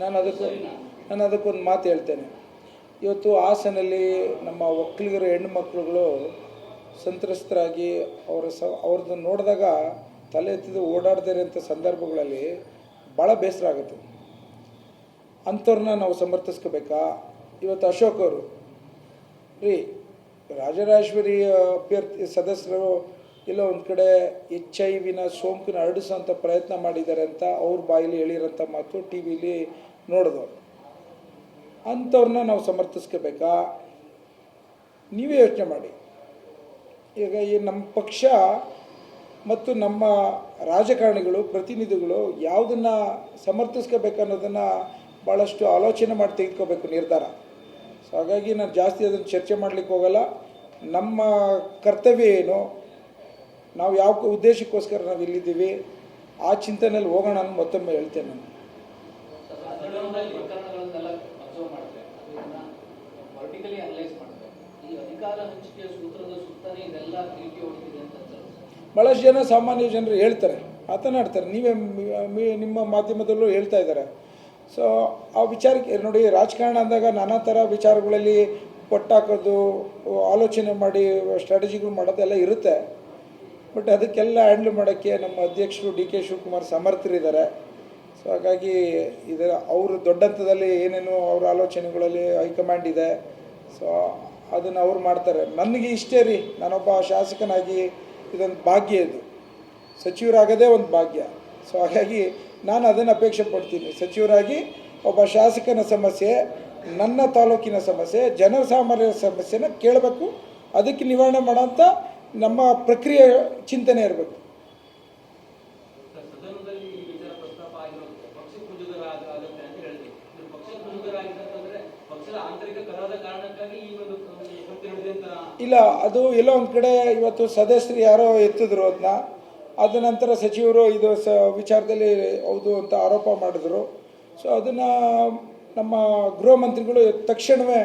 ನಾನು ಅದಕ್ಕೆ ನಾನು ಅದಕ್ಕೊಂದು ಮಾತು ಹೇಳ್ತೇನೆ. ಇವತ್ತು ಹಾಸನಲ್ಲಿ ನಮ್ಮ ಒಕ್ಕಲಿಗರ ಹೆಣ್ಣು ಮಕ್ಕಳುಗಳು ಸಂತ್ರಸ್ತರಾಗಿ ಅವರ ಸ ಅವ್ರದ್ದು ನೋಡಿದಾಗ ತಲೆ ಎತ್ತಿದು ಓಡಾಡ್ದೇ ಇರೋಂಥ ಸಂದರ್ಭಗಳಲ್ಲಿ ಭಾಳ ಬೇಸರ ಆಗುತ್ತೆ. ಅಂಥವ್ರನ್ನ ನಾವು ಸಮರ್ಥಿಸ್ಕೋಬೇಕಾ? ಇವತ್ತು ಅಶೋಕ್ ಅವರು ರೀ ರಾಜರಾಜೇಶ್ವರಿ ಅಭ್ಯರ್ಥಿ ಸದಸ್ಯರು ಎಲ್ಲೋ ಒಂದು ಕಡೆ ಎಚ್ ಐ ವಿನ ಸೋಂಕಿನ ಹರಡಿಸೋಂಥ ಪ್ರಯತ್ನ ಮಾಡಿದ್ದಾರೆ ಅಂತ ಅವ್ರ ಬಾಯಲ್ಲಿ ಹೇಳಿರೋಂಥ ಮಾತು ಟಿ ವಿಲಿ ನೋಡಿದವರು ಅಂಥವ್ರನ್ನ ನಾವು ಸಮರ್ಥಿಸ್ಕೋಬೇಕಾ? ನೀವೇ ಯೋಚನೆ ಮಾಡಿ. ಈಗ ಈ ನಮ್ಮ ಪಕ್ಷ ಮತ್ತು ನಮ್ಮ ರಾಜಕಾರಣಿಗಳು, ಪ್ರತಿನಿಧಿಗಳು ಯಾವುದನ್ನು ಸಮರ್ಥಿಸ್ಕೋಬೇಕನ್ನೋದನ್ನು ಭಾಳಷ್ಟು ಆಲೋಚನೆ ಮಾಡಿ ತೆಗೆದುಕೋಬೇಕು ನಿರ್ಧಾರ. ಸೊ ಹಾಗಾಗಿ ನಾನು ಜಾಸ್ತಿ ಅದನ್ನು ಚರ್ಚೆ ಮಾಡಲಿಕ್ಕೆ ಹೋಗಲ್ಲ. ನಮ್ಮ ಕರ್ತವ್ಯ ಏನು? ನಾವು ಯಾವ ಉದ್ದೇಶಕ್ಕೋಸ್ಕರ ನಾವು ಇಲ್ಲಿದ್ದೀವಿ ಆ ಚಿಂತನೆಯಲ್ಲಿ ಹೋಗೋಣ ಅಂತ ಮತ್ತೊಮ್ಮೆ ಹೇಳ್ತೇನೆ ನಾನು. ಭಾಳಷ್ಟು ಜನ ಸಾಮಾನ್ಯ ಜನರು ಹೇಳ್ತಾರೆ ಮಾತನಾಡ್ತಾರೆ. ನೀವೇ ನಿಮ್ಮ ಮಾಧ್ಯಮದಲ್ಲೂ ಹೇಳ್ತಾ ಇದ್ದಾರೆ. ಸೊ ಆ ವಿಚಾರಕ್ಕೆ ನೋಡಿ ರಾಜಕಾರಣ ಅಂದಾಗ ನಾನಾ ಥರ ವಿಚಾರಗಳಲ್ಲಿ ಪಟ್ಟಾಕೋದು ಆಲೋಚನೆ ಮಾಡಿ ಸ್ಟ್ರಾಟಜಿಗಳು ಮಾಡೋದೆಲ್ಲ ಇರುತ್ತೆ. ಬಟ್ ಅದಕ್ಕೆಲ್ಲ ಹ್ಯಾಂಡಲ್ ಮಾಡೋಕ್ಕೆ ನಮ್ಮ ಅಧ್ಯಕ್ಷರು ಡಿ ಕೆ ಶಿವಕುಮಾರ್ ಸಮರ್ಥರಿದ್ದಾರೆ. ಸೊ ಹಾಗಾಗಿ ಇದರ ಅವರು ದೊಡ್ಡಂತದಲ್ಲಿ ಏನೇನು ಅವರ ಆಲೋಚನೆಗಳಲ್ಲಿ ಹೈಕಮಾಂಡ್ ಇದೆ. ಸೊ ಅದನ್ನು ಅವ್ರು ಮಾಡ್ತಾರೆ. ನನಗೆ ಇಷ್ಟೇ ರೀ. ನಾನೊಬ್ಬ ಶಾಸಕನಾಗಿ ಇದೊಂದು ಭಾಗ್ಯ ಇದು. ಸಚಿವರಾಗೋದೇ ಒಂದು ಭಾಗ್ಯ. ಸೊ ಹಾಗಾಗಿ ನಾನು ಅದನ್ನು ಅಪೇಕ್ಷೆ ಪಡ್ತೀನಿ. ಸಚಿವರಾಗಿ ಒಬ್ಬ ಶಾಸಕನ ಸಮಸ್ಯೆ, ನನ್ನ ತಾಲೂಕಿನ ಸಮಸ್ಯೆ ಜನಸಾಮಾನ್ಯರ ಸಮಸ್ಯೆನ ಕೇಳಬೇಕು. ಅದಕ್ಕೆ ನಿವಾರಣೆ ಮಾಡೋಂಥ ನಮ್ಮ ಪ್ರಕ್ರಿಯೆ ಚಿಂತನೆ ಇರಬೇಕು. ಇಲ್ಲ ಅದು ಎಲ್ಲೋ ಒಂದು ಕಡೆ ಇವತ್ತು ಸದಸ್ಯರು ಯಾರೋ ಎತ್ತಿದ್ರು ಅದನ್ನ ಅದ ನಂತರ ಸಚಿವರು ಇದು ಸ ವಿಚಾರದಲ್ಲಿ ಹೌದು ಅಂತ ಆರೋಪ ಮಾಡಿದ್ರು. ಸೊ ಅದನ್ನು ನಮ್ಮ ಗೃಹ ಮಂತ್ರಿಗಳು ತಕ್ಷಣವೇ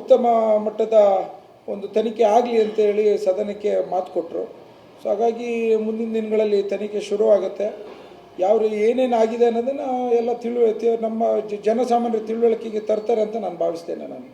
ಉತ್ತಮ ಮಟ್ಟದ ಒಂದು ತನಿಖೆ ಆಗಲಿ ಅಂತೇಳಿ ಸದನಕ್ಕೆ ಮಾತು ಕೊಟ್ಟರು ಸೊ ಹಾಗಾಗಿ ಮುಂದಿನ ದಿನಗಳಲ್ಲಿ ತನಿಖೆ ಶುರುವಾಗುತ್ತೆ. ಯಾವ ರೀ- ಏನೇನು ಆಗಿದೆ ಅನ್ನೋದನ್ನು ಎಲ್ಲ ತಿಳುವ ನಮ್ಮ ಜನಸಾಮಾನ್ಯರ ತಿಳುವಳಿಕೆಗೆ ತರ್ತಾರೆ ಅಂತ ನಾನು ಭಾವಿಸ್ತೇನೆ ನಾನು.